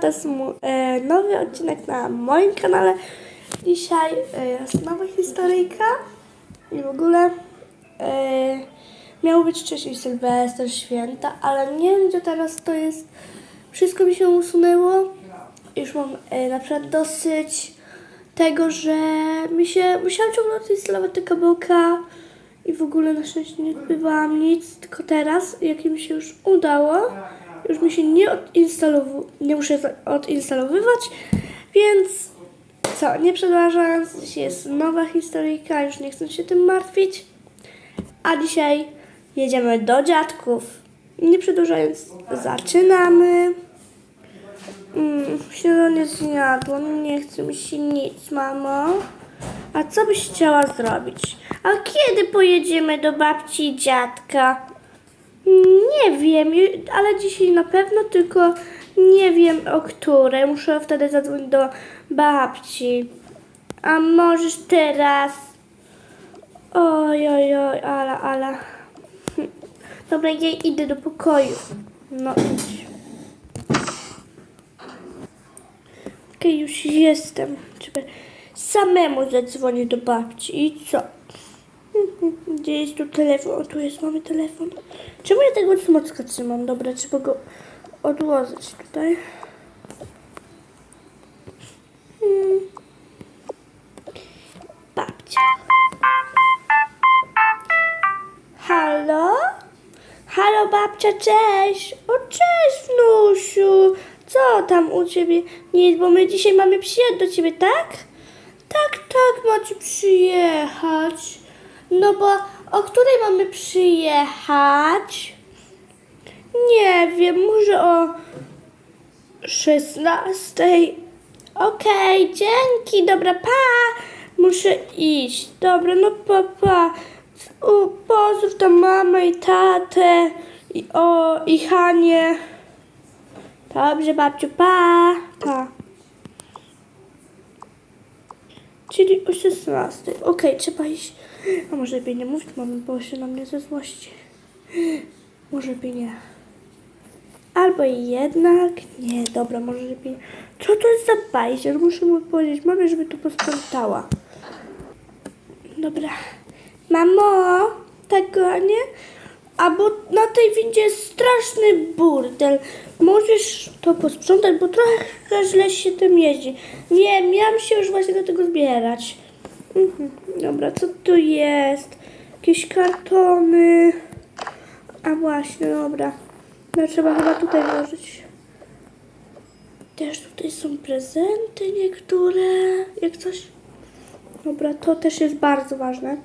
To jest e, nowy odcinek na moim kanale. Dzisiaj e, jest nowa historyjka i w ogóle e, miało być wcześniej Sylwester, święta, ale nie wiem gdzie teraz to jest. Wszystko mi się usunęło. Już mam e, na przykład dosyć tego, że mi się musiałam ciągle odinstalować te kabelka i w ogóle na szczęście nie odbywałam nic, tylko teraz, jak mi się już udało, już mi się nie odinstalowu, nie muszę odinstalowywać, więc co, nie przedłużając, dzisiaj jest nowa historyjka, już nie chcę się tym martwić, a dzisiaj jedziemy do dziadków. Nie przedłużając, zaczynamy. Mm, śniadanie zjadłam, nie chce mi się nic, mamo. A co byś chciała zrobić? A kiedy pojedziemy do babci i dziadka? Nie wiem, ale dzisiaj na pewno, tylko nie wiem o której. Muszę wtedy zadzwonić do babci. A możesz teraz? Oj, oj, oj, ala, ala. Dobra, ja idę do pokoju. No idź. Okej, już jestem. Trzeba samemu zadzwonić do babci. I co? Gdzie jest tu telefon? O, tu jest, mamy telefon. Czemu ja tego smocka trzymam? Dobra, trzeba go odłożyć tutaj. Hmm. Babcia. Halo? Halo babcia, cześć! O cześć wnusiu! Co tam u ciebie? Nic, bo my dzisiaj mamy przyjechać do ciebie, tak? Tak, tak, macie przyjechać. No bo o której mamy przyjechać? Nie wiem, może o 16. Okej, dzięki, dobra, pa! Muszę iść. Dobra, no pa, pa. U, pozdrów tam mamę i tatę i o, i Hanie. Dobrze, babciu, pa, pa. Czyli o 16. Okej, trzeba iść. A może lepiej nie mówić mamy, bo się na mnie ze złości. Może lepiej nie. Albo jednak nie, dobra, może lepiej. Co to jest za bajzer? Muszę mu powiedzieć mamie, żeby to posprzątała. Dobra. Mamo, tego nie? A bo na tej windzie jest straszny burdel. Możesz to posprzątać, bo trochę źle się tym jeździ. Nie, miałam się już właśnie do tego zbierać. Mhm. Dobra, co tu jest? Jakieś kartony. A właśnie, dobra. No, trzeba chyba tutaj włożyć. Też tutaj są prezenty niektóre. Jak coś. Dobra, to też jest bardzo ważne.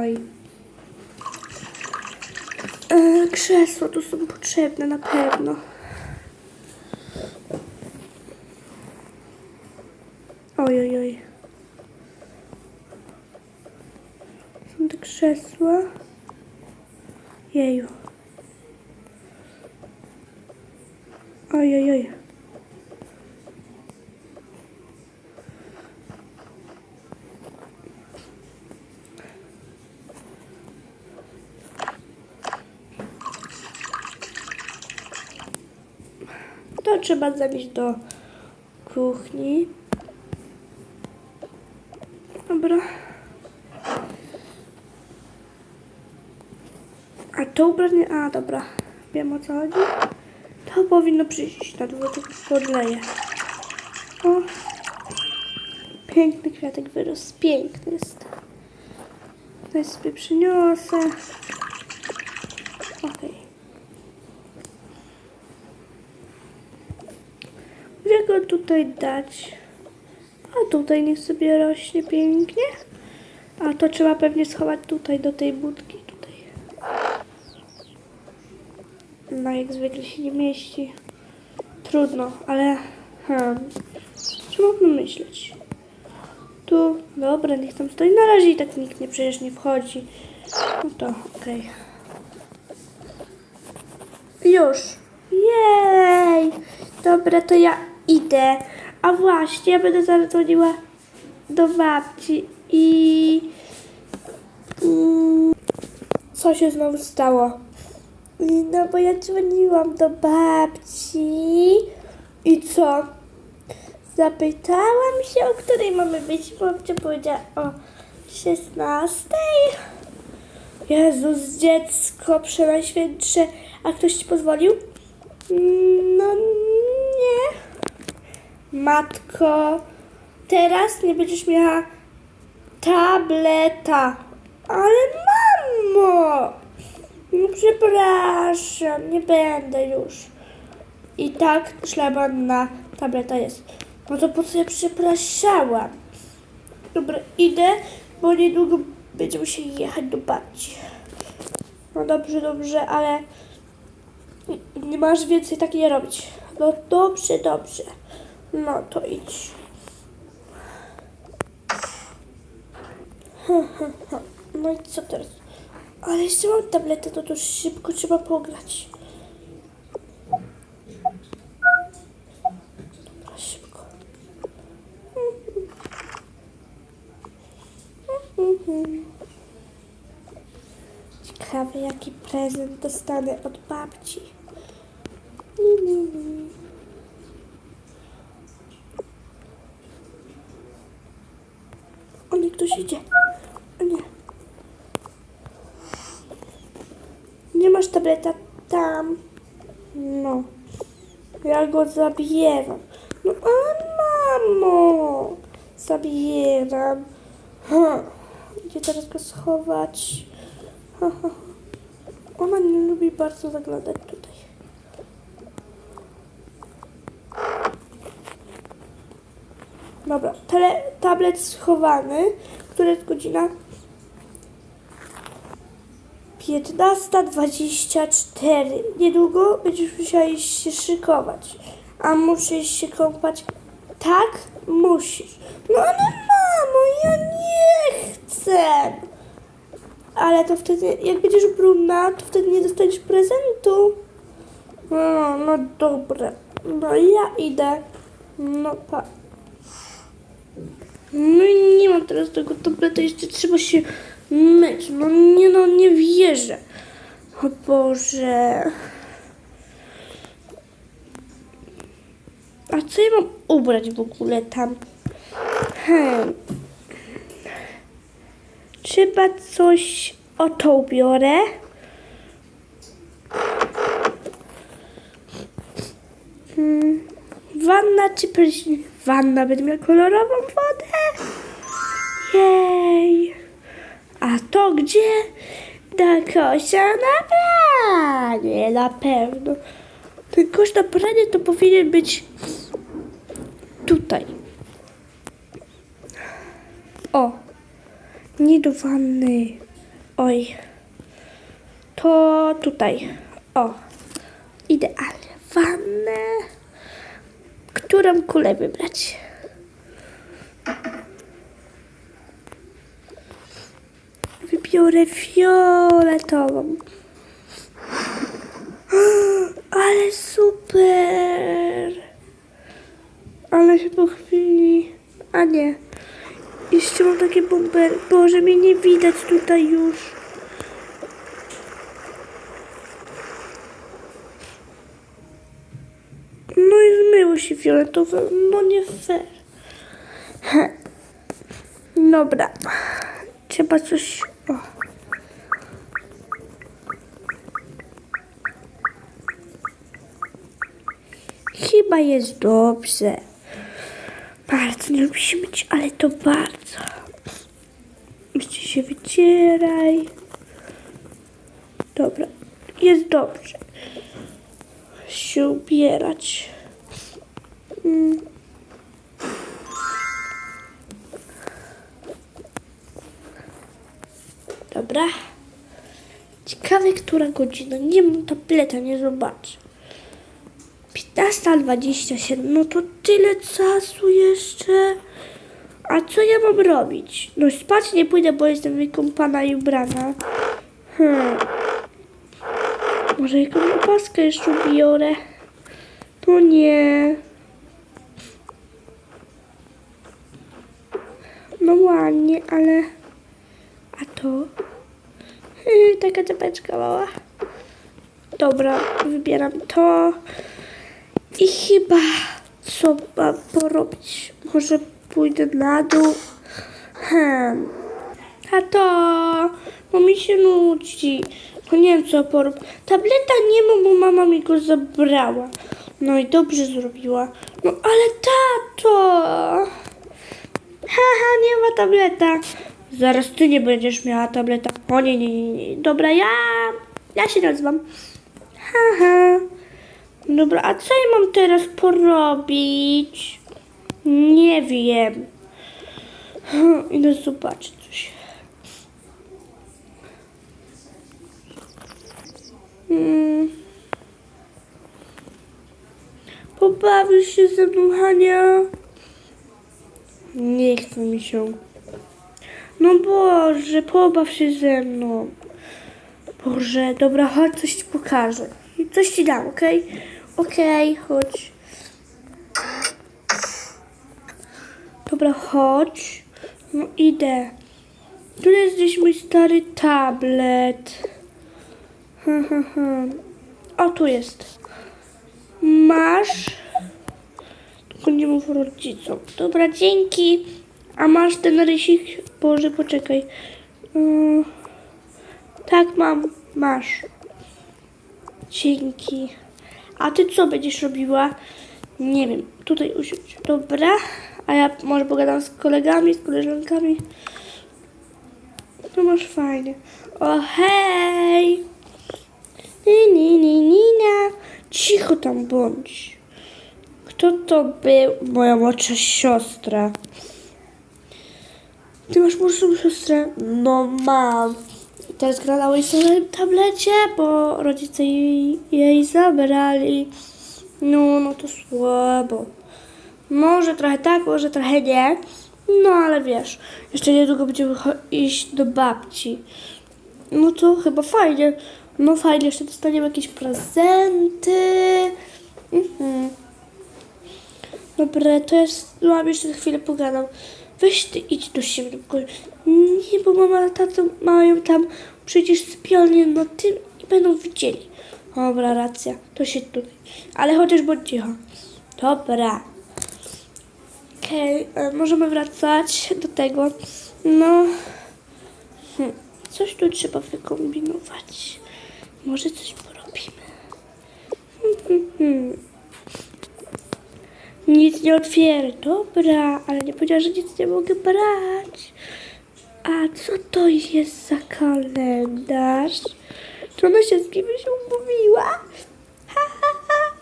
Oj. E, krzesła tu są potrzebne na pewno. Oj, oj, oj. Te krzesła. Jeju. Oj, oj. To trzeba zanieść do kuchni. Dobra. A to ubranie... A, dobra. Wiem o co chodzi. To powinno przyjść na dwóch podleję. O. Piękny kwiatek wyrósł. Piękny jest. To sobie przyniosę. Okej. Gdzie go tutaj dać? A tutaj niech sobie rośnie pięknie. A to trzeba pewnie schować tutaj do tej budki. Tutaj. No jak zwykle się nie mieści. Trudno, ale hmm, trzeba pomyśleć. Tu, dobra, niech tam stoi. Na razie i tak nikt nie przecież nie wchodzi. No to okej. Już. Jej! Dobra, to ja idę. A właśnie, ja będę zaraz dzwoniła do babci i... Mm, Co się znowu stało? No bo ja dzwoniłam do babci I co? Zapytałam się, o której mamy być. Babcia powiedziała o 16. Jezus, dziecko przenajświętsze. A ktoś ci pozwolił? No nie. Matko, teraz nie będziesz miała tableta. Ale mamo! No przepraszam, nie będę już. I tak szlabanna tableta jest. No to po co ja przepraszałam? Dobra, idę, bo niedługo będziemy musieli jechać do babci. No dobrze, dobrze, ale nie masz więcej tak nie robić. No dobrze, dobrze. No to idź. No i co teraz? Ale jeszcze mam tabletę, to to szybko trzeba pograć. Szybko. Ciekawe, jaki prezent dostanę od babci. O nie, ktoś idzie. O nie. Nie masz tableta tam. No. Ja go zabieram. No a mamo. Zabieram. Ha. Gdzie teraz go schować? Ha, ha. Ona nie lubi bardzo zaglądać tutaj. Dobra, tele, tablet schowany. Która jest godzina? 15.24. Niedługo będziesz musiała się szykować. A muszę się kąpać. Tak? Musisz. No ale mamo, ja nie chcę. Ale to wtedy, jak będziesz brudna, to wtedy nie dostaniesz prezentu. No, no dobra. No ja idę. No pa. No nie mam teraz tego tableta, jeszcze trzeba się myć. No nie, no nie wierzę. O Boże. A co ja mam ubrać w ogóle tam? Hmm. Trzeba coś... O to ubiorę. Hmm. Wanna czy prysznic? Wanna będę miała kolorową wodę. Jej. A to gdzie? Na kosia na pranie, na pewno. Ten kosz na pranie to powinien być tutaj. O, nie do wanny. Oj. To tutaj. O, idealnie. Wannę. Którą kulę wybrać? Wybiorę fioletową. Ale super! Ale się po chwili... A nie. Jeszcze mam takie bomber. Boże, mnie nie widać tutaj już. No i zmyło się fioletowe. No nie fair. Dobra. Trzeba coś... O. Chyba jest dobrze. Bardzo nie lubi się myć, ale to bardzo. Jeszcze się wycieraj. Dobra, jest dobrze. Się ubierać. Mm. Dobra. Ciekawe, która godzina. Nie mam tableta, nie zobaczę. 15.27, no to tyle czasu jeszcze. A co ja mam robić? No spać nie pójdę, bo jestem wykąpana i ubrana. Hmm. Może jakąś opaskę jeszcze ubiorę? To nie. No ładnie, ale... A to? Yy, taka czapeczka mała. Dobra, wybieram to. I chyba Co mam porobić? Może pójdę na dół? Hmm. Tato, bo mi się nudzi. No nie wiem co porób. Tableta nie ma, bo mama mi go zabrała. No i dobrze zrobiła. No ale tato! Haha, nie ma tableta. Zaraz ty nie będziesz miała tableta. O nie, nie, nie. Dobra, ja, ja się nazywam. Haha. Dobra, a co ja mam teraz porobić? Nie wiem. Idę zobaczyć coś. Hmm. Pobawisz się ze mną, Hania? Nie chce mi się. No Boże, pobaw się ze mną. Boże, dobra, chodź, coś ci pokażę. Coś ci dam, okej? Okej, chodź. Dobra, chodź. No idę. Tu jest gdzieś mój stary tablet. Ha, ha, ha. O, tu jest. Masz. Tylko nie mów rodzicom. Dobra, dzięki. A masz ten rysik? Boże, poczekaj. Tak, mam. Masz. Dzięki. A ty co będziesz robiła? Nie wiem. Tutaj usiądź. Dobra. A ja może pogadam z kolegami, z koleżankami. To masz fajnie. O hej! Ni, ni, ni, nina. Cicho tam bądź. Kto to był? Moja młodsza siostra. Ty masz młodszą siostrę? No mam. Teraz gra na swoim tablecie, bo rodzice jej, jej zabrali. No, no to słabo. Może trochę tak, może trochę nie. No ale wiesz, jeszcze niedługo będziemy iść do babci. No to chyba fajnie. No fajnie, jeszcze dostaniemy jakieś prezenty. Mhm. Dobra, to jest. No, jeszcze chwilę pogadam. Weź ty idź do siebie. Nie, bo mama, tato mają tam przecież sypialnię na tym i będą widzieli. Dobra, racja. To się tutaj. Ale chociaż bądź cicho. Dobra. Okej, e, możemy wracać do tego. No. Hm, coś tu trzeba wykombinować. Może coś porobimy. Hmm, hmm, hmm. Nic nie otwieraj. Dobra, ale nie powiedziała, że nic nie mogę brać. A co to jest za kalendarz? Czy ona się z kimś umówiła? Ha, ha, ha.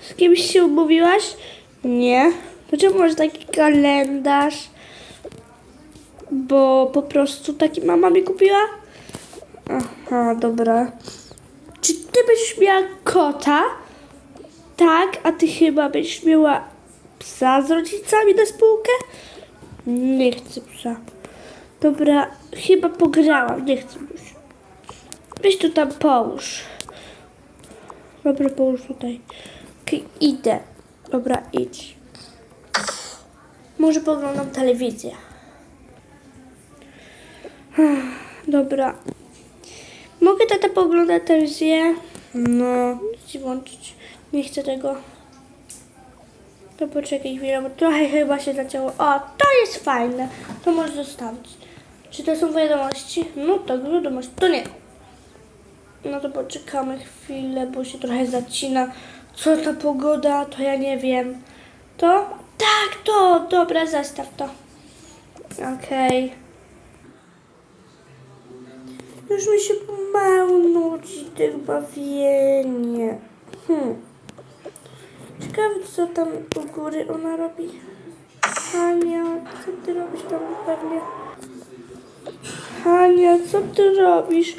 Z kimś się umówiłaś? Nie. Dlaczego masz taki kalendarz? Bo po prostu taki mama mi kupiła? Aha, dobra. Czy ty będziesz miała kota? Tak, a ty chyba będziesz miała psa z rodzicami na spółkę? Nie chcę psa. Dobra, chyba pograłam, nie chcę już. Weź tu tam połóż. Dobra, połóż tutaj. Okej, idę. Dobra, idź. Może poglądam telewizję. Dobra. Mogę tata poglądać telewizję? No, ci włączyć. Nie chcę tego. To poczekaj chwilę, bo trochę chyba się zacięło. O, to jest fajne. To możesz zostawić. Czy to są wiadomości? No tak, wiadomości. To nie. No to poczekamy chwilę, bo się trochę zacina. Co ta pogoda, to ja nie wiem. To? Tak, to. Dobra, zastaw to. Okej. Już mi się pomału nudzi tych bawienie. Hmm. Ciekawe, co tam u góry ona robi. Hania, co ty robisz tam pewnie? Hania, co ty robisz?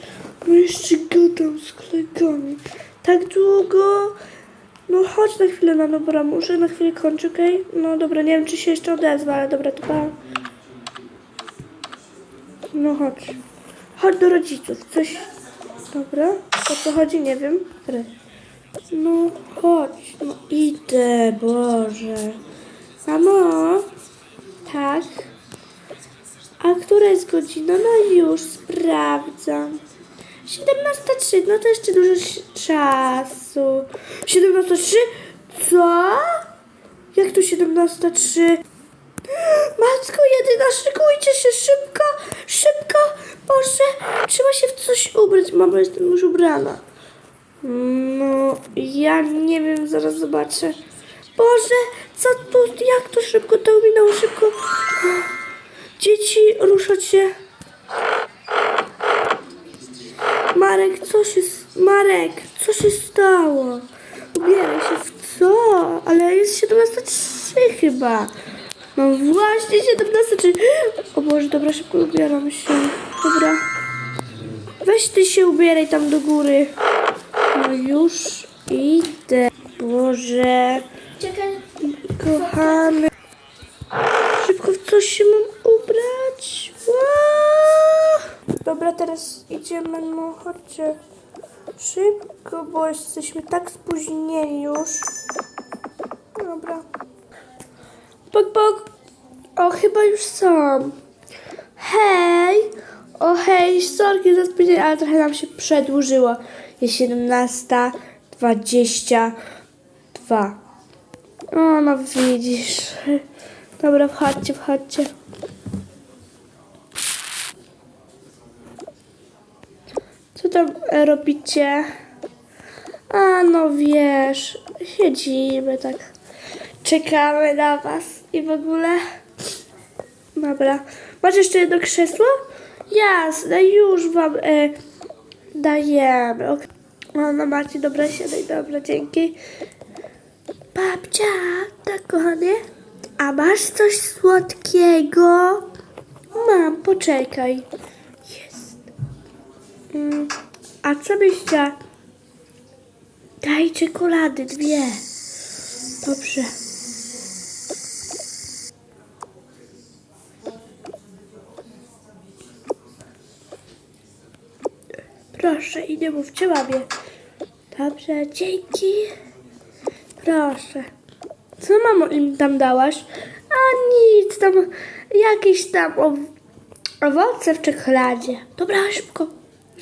No jeszcze gadam z kolegami. Tak długo? No chodź na chwilę, no dobra, muszę na chwilę kończyć, okej? No dobra, nie wiem, czy się jeszcze odezwa, ale dobra, to pa. No chodź. Chodź do rodziców, coś... Dobra, o co chodzi, nie wiem. Teraz. No chodź, no idę, Boże. Mamo? Tak? A która jest godzina? No już, sprawdzam. 17.03, no to jeszcze dużo czasu. 17.03? Co? Jak tu 17.03? Matko jedyna, szykujcie się szybko, szybko. Boże, trzeba się w coś ubrać. Mama, jestem już ubrana. No, ja nie wiem, zaraz zobaczę. Boże, co tu, jak to szybko to minęło, szybko. Dzieci, ruszać się. Marek, co się, Marek, co się stało? Ubieraj się w co? Ale jest 17.03 chyba. No właśnie 17.03. O Boże, dobra, szybko ubieram się. Dobra. Weź ty się ubieraj tam do góry. Już idę. Boże, Czekaj, kochany. Szybko w coś się mam ubrać. Ła! Dobra, teraz idziemy, no chodźcie. Szybko, bo jesteśmy tak spóźnieni już. Dobra. Pok, pok. O, chyba już są. Hej! O hej, sorki za spóźnienie, ale trochę nam się przedłużyło. Jest 17.22. O, no widzisz. Dobra, wchodźcie, wchodźcie. Co tam e, robicie? A, no wiesz, siedzimy tak. Czekamy na was i w ogóle. Dobra. Masz jeszcze jedno krzesło? Jasne, już wam e, dajemy. Ok. O, no macie, dobra, siadaj, dobra, dzięki. Babcia, tak kochanie? A masz coś słodkiego? Mam, poczekaj. Jest. Mm, a co byś chciała? Daj czekolady, dwie. Dobrze. Proszę i nie mówcie mamie. Dobrze, dzięki. Proszę. Co mamo im tam dałaś? A nic, tam jakieś tam ow- owoce w czekoladzie. Dobra, szybko.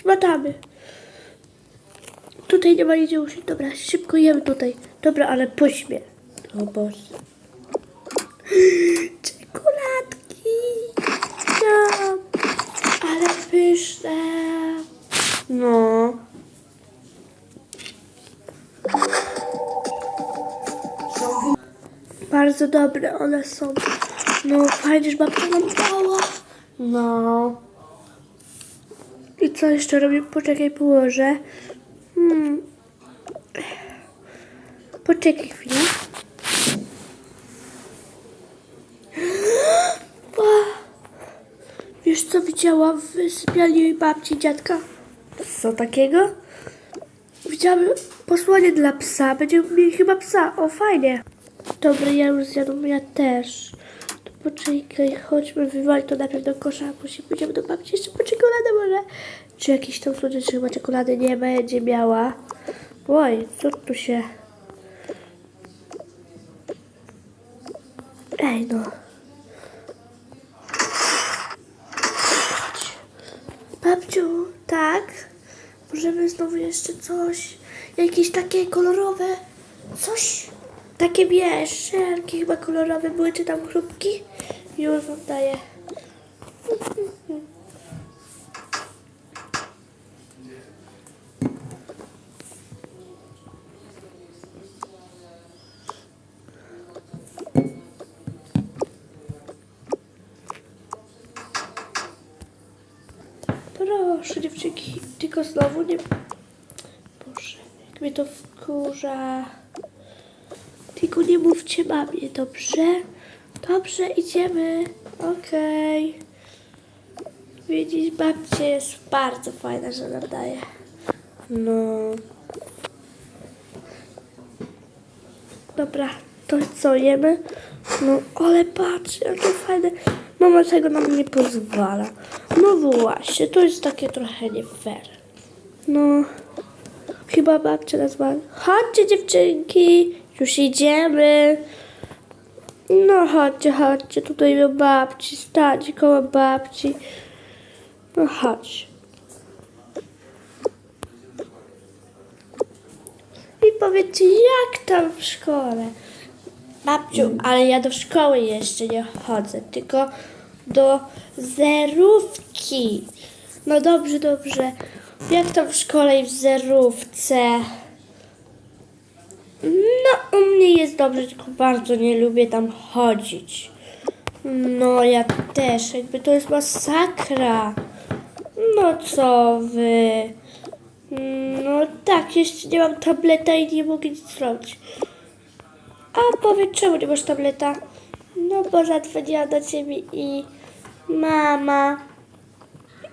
Zmatamy. Tutaj nie ma gdzie usiąść. Dobra, szybko jemy tutaj. Dobra, ale pośmiech. O Boże. Czekoladki. No, ale pyszne. No. Bardzo dobre one są. No, fajnie, że babcia nam dała. No. I co jeszcze robię? Poczekaj, położę. Hmm. Poczekaj chwilę. Wiesz co widziałam w sypialni babci dziadka? Co takiego? Widziałam posłanie dla psa. Będziemy mieli chyba psa. O, fajnie. Dobra, ja już zjadłam, ja też. To poczekaj, chodźmy wywalić to najpierw do kosza, później pójdziemy do babci jeszcze po czekoladę może. Czy jakiś tam słodziak chyba czekolady nie będzie miała? Oj, co tu się... Ej no. Chodź. Babciu, tak? Możemy znowu jeszcze coś, jakieś takie kolorowe, coś, takie wiesz, szerki chyba kolorowe były, czy tam chrupki? Już wam daję. Proszę dziewczynki, tylko znowu nie... Boże, jak mnie to wkurza. Tylko nie mówcie mamie, dobrze? Dobrze, idziemy. Okej. Widzisz, babcia jest bardzo fajna, że nam daje. No. Dobra, to co jemy? No, ale patrz, jakie fajne. Mama tego nam nie pozwala. No właśnie, to jest takie trochę nie fair. No, chyba babcia ma. Chodźcie dziewczynki, już idziemy. No chodźcie, chodźcie, tutaj do babci, stać koło babci. No chodź. I powiedzcie, jak tam w szkole? Babciu, ale ja do szkoły jeszcze nie chodzę, tylko do zerówki. No dobrze, dobrze. Jak tam w szkole i w zerówce? No, u mnie jest dobrze, tylko bardzo nie lubię tam chodzić. No, ja też, jakby to jest masakra. No co wy? No tak, jeszcze nie mam tableta i nie mogę nic zrobić. A powiedz, czemu nie masz tableta? No bo zadzwoniła do ciebie i mama.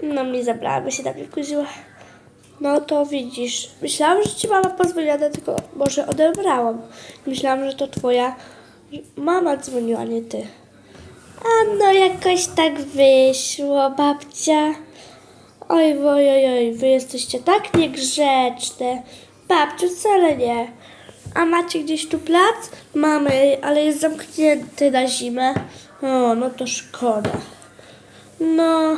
No mnie zabrała, bo się na mnie wkurzyła. No to widzisz, myślałam, że ci mama pozwoliła, tylko może odebrałam. Myślałam, że to twoja mama dzwoniła, nie ty. A no jakoś tak wyszło, babcia. Oj, oj, oj, oj, wy jesteście tak niegrzeczne. Babciu, wcale nie. A macie gdzieś tu plac? Mamy, ale jest zamknięty na zimę. O, no to szkoda. No,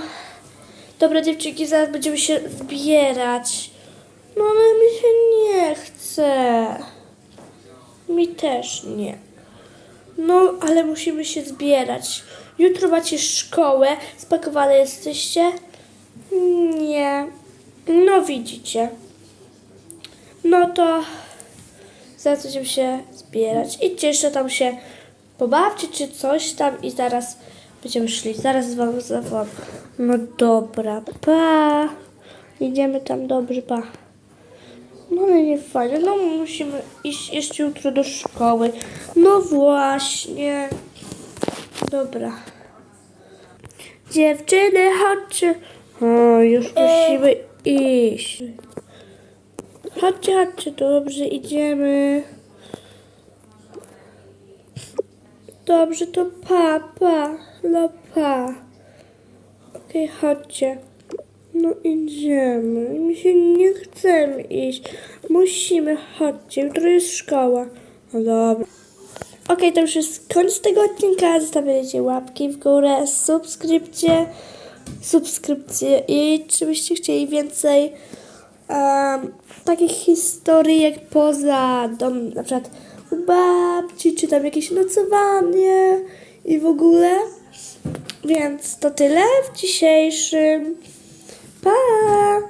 dobra dziewczynki, zaraz będziemy się zbierać. No, ale mi się nie chce. Mi też nie. No, ale musimy się zbierać. Jutro macie szkołę. Spakowane jesteście? Nie. No, widzicie. No to zaraz będziemy się zbierać. Idźcie jeszcze tam się pobawcie czy coś tam i zaraz będziemy szli. Zaraz wam zawołam. No dobra, pa. Idziemy tam, dobrze, pa. No ale nie fajnie, no musimy iść jeszcze jutro do szkoły. No właśnie. Dobra. Dziewczyny, chodźcie. O, już musimy iść. Chodźcie, chodźcie, dobrze, idziemy. Dobrze, to pa, pa, no pa. Okej, chodźcie. No idziemy. Mi się nie chcemy iść. Musimy, chodźcie. Jutro jest szkoła. No dobra. Okej, to już jest koniec tego odcinka. Zostawiajcie łapki w górę, subskrypcje, subskrypcje i czy byście chcieli więcej em, takich historii jak poza dom, na przykład u babci, czy tam jakieś nocowanie i w ogóle. Więc to tyle w dzisiejszym. Pa!